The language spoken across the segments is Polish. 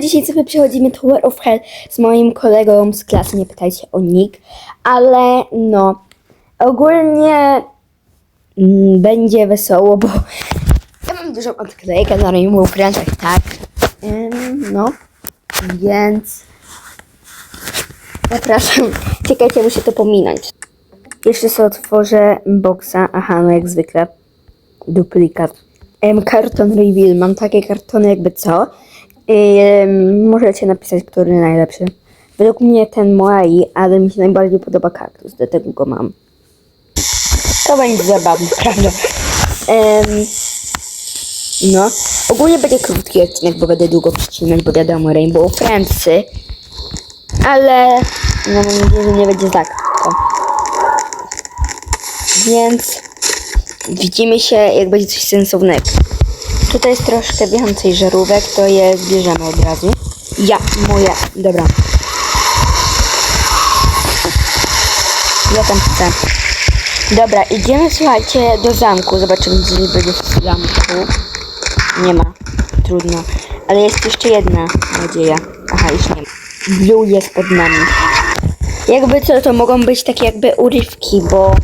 Dzisiaj sobie przechodzimy Tower of Hell z moim kolegą z klasy, nie pytajcie o nick, ale no, ogólnie mm, będzie wesoło, bo ja mam dużą odklejkę na Rainbow Friendsach, tak, Ym, no, więc zapraszam, czekajcie, muszę to pominąć. Jeszcze sobie otworzę boxa, aha, no jak zwykle, duplikat. Em, karton reveal, mam takie kartony jakby co. Ym, możecie napisać, który najlepszy. Według mnie ten Moai, ale mi się najbardziej podoba kaktus, dlatego go mam. To będzie zabawne, prawda? Em, no, ogólnie będzie krótki odcinek, bo będę długo przycinać, bo wiadomo, Rainbow Friendsy. Ale no, mam nadzieję, że nie będzie tak. Więc widzimy się, jak będzie coś sensownego. Tutaj jest troszkę więcej żarówek, to je zbierzemy od razu. Ja, moja, dobra. Ja tam chcę. Dobra, idziemy, słuchajcie, do zamku. Zobaczymy, gdzie będzie w zamku. Nie ma. Trudno. Ale jest jeszcze jedna nadzieja. Aha, już nie ma. Blue jest pod nami. Jakby co, to mogą być takie jakby urywki, bo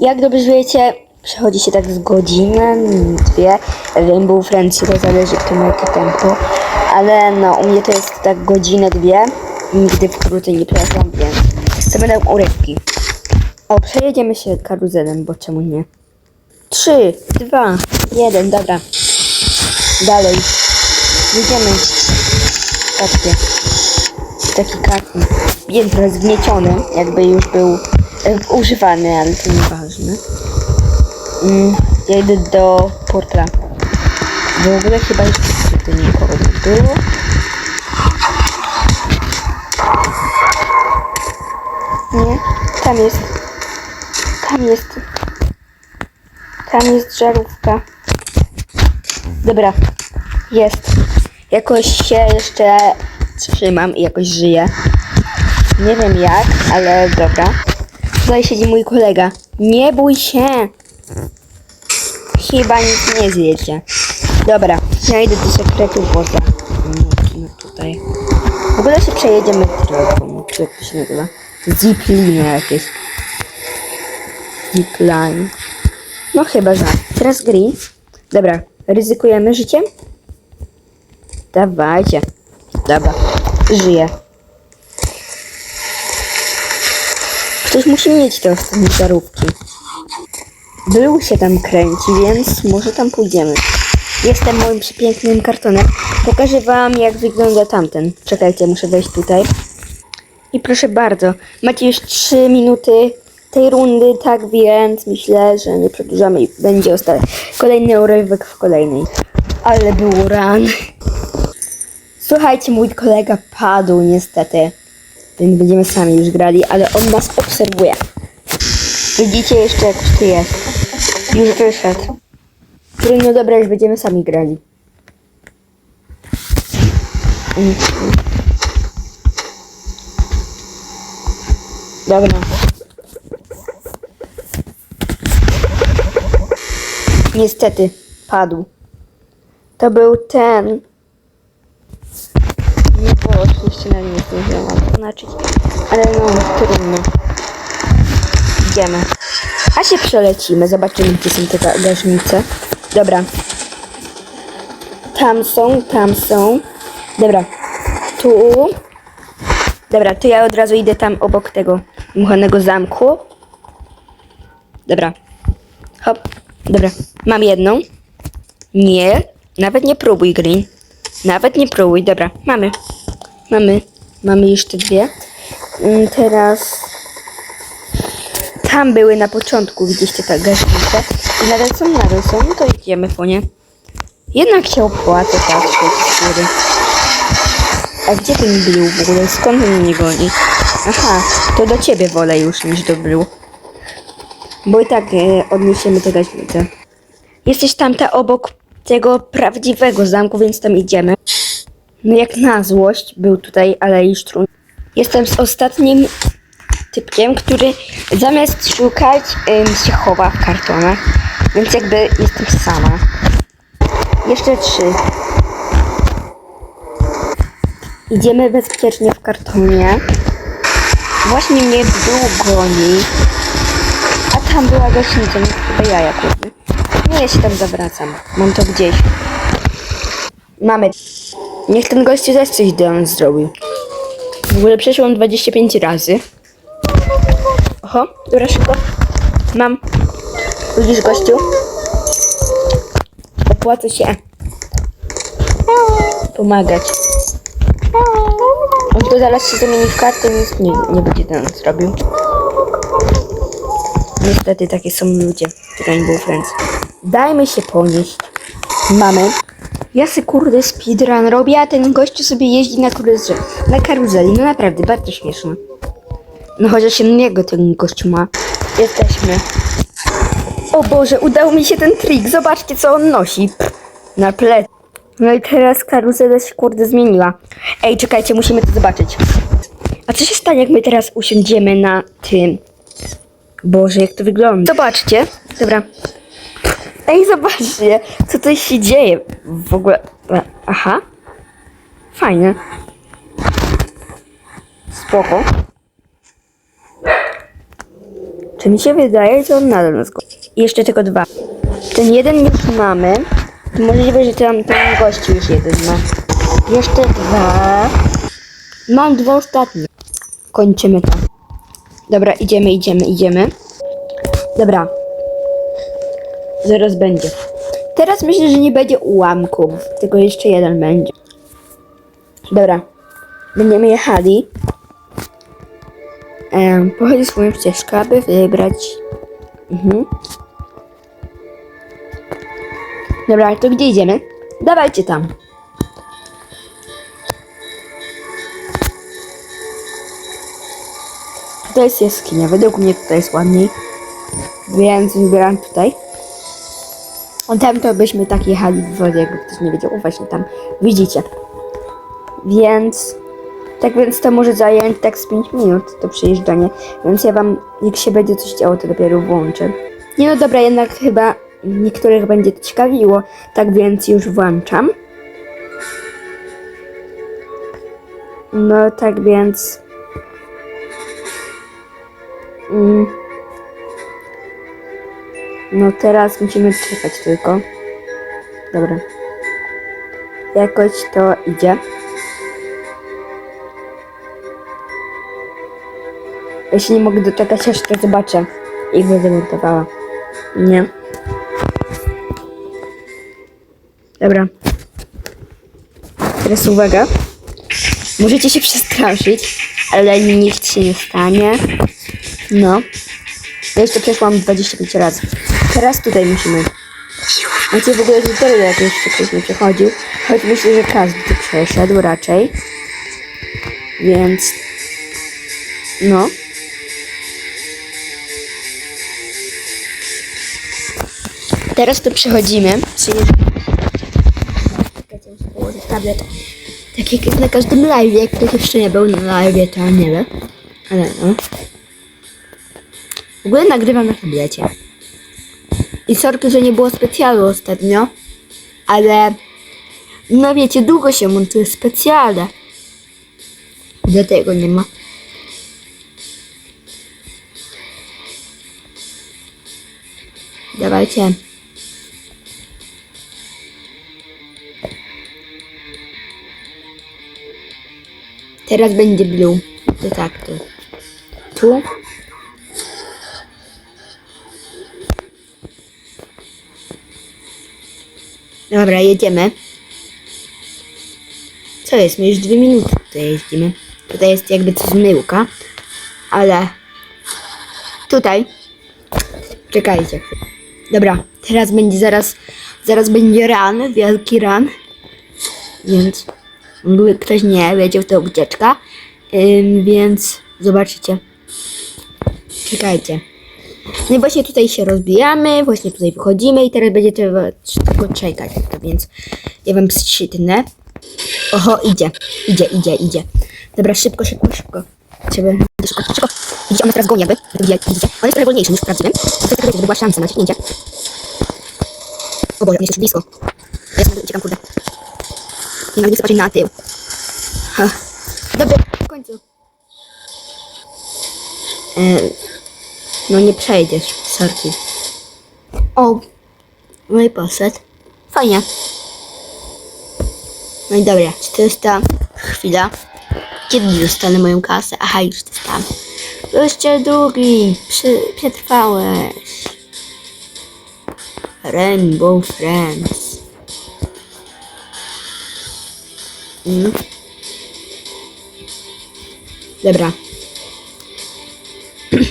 jak dobrze wiecie, przechodzi się tak z godzinę, dwie. Rainbow Friends to zależy kto ma jakie tempo. Ale no, u mnie to jest tak godzinę, dwie. Nigdy w krócej nie przepraszam, więc to będą urywki. O, przejedziemy się karuzelem, bo czemu nie? Trzy, dwa, jeden, dobra. Dalej. Jedziemy. Patrzcie. Taki karton. Jest rozgnieciony, jakby już był e, używany, ale to nieważne. Mm, ja idę do portla. W ogóle chyba jeszcze tu nikogo nie było. Nie, tam jest. Tam jest. Tam jest żarówka. Dobra, jest. Jakoś się jeszcze trzymam i jakoś żyję. Nie wiem jak, ale dobra. Tutaj siedzi mój kolega. Nie bój się! Chyba nic nie zjecie. Dobra, ja idę do sekretu poza. No tutaj. W ogóle się przejedziemy drogą. Czy jak to się nazywa? Zipline jakieś. Zipline. No chyba, że. Teraz green. Dobra, ryzykujemy życiem? Dawajcie. Dobra, żyję. Ktoś musi mieć te ostatnie żarówki. Był się tam kręci, więc może tam pójdziemy. Jestem moim przepięknym kartonem. Pokażę wam, jak wygląda tamten. Czekajcie, muszę wejść tutaj. I proszę bardzo, macie już 3 minuty tej rundy, tak więc myślę, że nie przedłużamy i będzie ostatni kolejny urywek w kolejnej. Ale był ran. Słuchajcie, mój kolega padł niestety. Więc będziemy sami już grali, ale on nas obserwuje. Widzicie jeszcze jak tu jest. Już wyszedł. No dobra, już będziemy sami grali. Dobra. Niestety, padł. To był ten. Nie było oczywiście na nim nie zdążyłam zaznaczyć, ale no trudno. Idziemy. A się przelecimy, zobaczymy gdzie są te ga- gaśnice. Dobra. Tam są, tam są. Dobra. Tu. Dobra, to ja od razu idę tam obok tego muchanego zamku. Dobra. Hop. Dobra. Mam jedną. Nie. Nawet nie próbuj, Green. Nawet nie próbuj. Dobra, mamy. Mamy. Mamy już te dwie. Mm, Teraz... Tam były na początku, widzieliście te gaśnice. I nadal są, nadal są. No to idziemy po nie. Jednak się opłaca patrzeć z góry. A gdzie ten Blue w ogóle? Skąd on mnie goni? Aha, to do ciebie wolę już niż do Blue. Bo i tak e, odniesiemy te gaśnice. Jesteś tamta obok tego prawdziwego zamku, więc tam idziemy. No jak na złość był tutaj, ale trudno. Jestem z ostatnim typkiem, który zamiast szukać się chowa w kartonach. Więc jakby jestem sama. Jeszcze trzy. Idziemy bezpiecznie w kartonie. Właśnie mnie był goni. A tam była gaśnica, nie chyba ja jakby. Nie, ja się tam zawracam. Mam to gdzieś. Mamy. Niech ten gościu też coś do zrobił. W ogóle przeszłam 25 razy. Oho, dobra, szybko. Mam. Widzisz, gościu? Opłaca się pomagać. On to zaraz się zamieni w kartę nic nie, nie będzie do nas robił. Niestety takie są ludzie w Rainbow Friends. Dajmy się ponieść. Mamy. Ja se kurde speedrun robię, a ten gościu sobie jeździ na karuzeli. Na karuzeli, no naprawdę, bardzo śmieszne. No chociaż innego ten gościu ma. Jesteśmy. O Boże, udało mi się ten trik. Zobaczcie, co on nosi. Na plec. No i teraz karuzela się kurde zmieniła. Ej, czekajcie, musimy to zobaczyć. A co się stanie, jak my teraz usiądziemy na tym? Boże, jak to wygląda. Zobaczcie. Dobra. Ej, zobaczcie, co tutaj się dzieje. W ogóle. Aha. Fajne. Spoko. Czy mi się wydaje, że on nadal nas go. I jeszcze tylko dwa. Ten jeden już mamy. Możliwe, że tam ten gościu już jeden ma. Jeszcze dwa. Mam dwa ostatnie. Kończymy to. Dobra, idziemy, idziemy, idziemy. Dobra. Zaraz będzie. Teraz myślę, że nie będzie ułamków, tylko jeszcze jeden będzie. Dobra. Będziemy jechali. Um, pochodzi swoją ścieżkę, aby wybrać. Mhm. Dobra, to gdzie idziemy? Dawajcie tam. Tutaj jest jaskinia. Według mnie tutaj jest ładniej. Więc wybieram tutaj. Tam to byśmy tak jechali w wodzie, jakby ktoś nie wiedział. O właśnie tam. Widzicie. Więc... Tak więc to może zająć tak z 5 minut to przejeżdżanie. Więc ja wam, jak się będzie coś działo, to dopiero włączę. Nie no dobra, jednak chyba niektórych będzie to ciekawiło. Tak więc już włączam. No tak więc... Mm. No teraz musimy czekać tylko. Dobra. Jakoś to idzie. Ja się nie mogę doczekać, aż to zobaczę. Jak będę montowała. Nie. Dobra. Teraz uwaga. Możecie się przestraszyć, ale nic się nie stanie. No. Ja jeszcze przeszłam 25 razy. Teraz tutaj musimy. Macie w ogóle tutorial, jak jeszcze ktoś nie przechodził. Choć myślę, że każdy to przeszedł raczej. Więc... No. Teraz to przechodzimy. Położyć tablet. Tak jak jest na każdym live, ktoś jeszcze nie był na live, to nie wiem. Ale no. W ogóle nagrywam na tablecie. I sorki, że nie było specjalu ostatnio, ale no wiecie, długo się montuje specjale. Dlatego nie ma. Dawajcie. Teraz będzie blue. To tak, to. Tu. Dobra, jedziemy. Co jest? My już dwie minuty tutaj jeździmy. Tutaj jest jakby coś myłka. Ale tutaj. Czekajcie. Dobra, teraz będzie zaraz, zaraz będzie ran, wielki ran. Więc gdyby ktoś nie wiedział, to ucieczka. Ym, więc zobaczycie. Czekajcie. No i właśnie tutaj się rozbijamy, właśnie tutaj wychodzimy i teraz będzie trzeba tylko czekać. To więc ja wam przytnę. Oho, idzie, idzie, idzie, idzie. Dobra, szybko, szybko, szybko. Trzeba szybko, szybko. Widzicie, on teraz goni jakby. Widzicie, on jest trochę wolniejszy niż prawdziwym. To wiecie, żeby była szansa na ciśnięcie. O Boże, on jest już blisko. Ja sobie uciekam, kurde. Chcę patrzeć na tył. Dobra, w końcu. No nie przejdziesz, sorki. O, no i. Fajnie. No i dobra, 400. Chwila. Kiedy dostanę moją kasę? Aha, już dostałem. Jeszcze drugi. Przetrwałeś. Rainbow Friends. Mm. Dobra.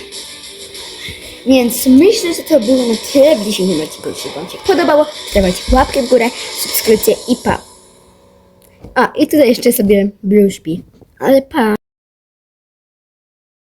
Więc myślę, że to było na tyle w dzisiejszym odcinku. Jeśli Wam się podobało, dawajcie łapkę w górę, subskrypcję i pa. A, i tutaj jeszcze sobie Blue śpi. Ale pa.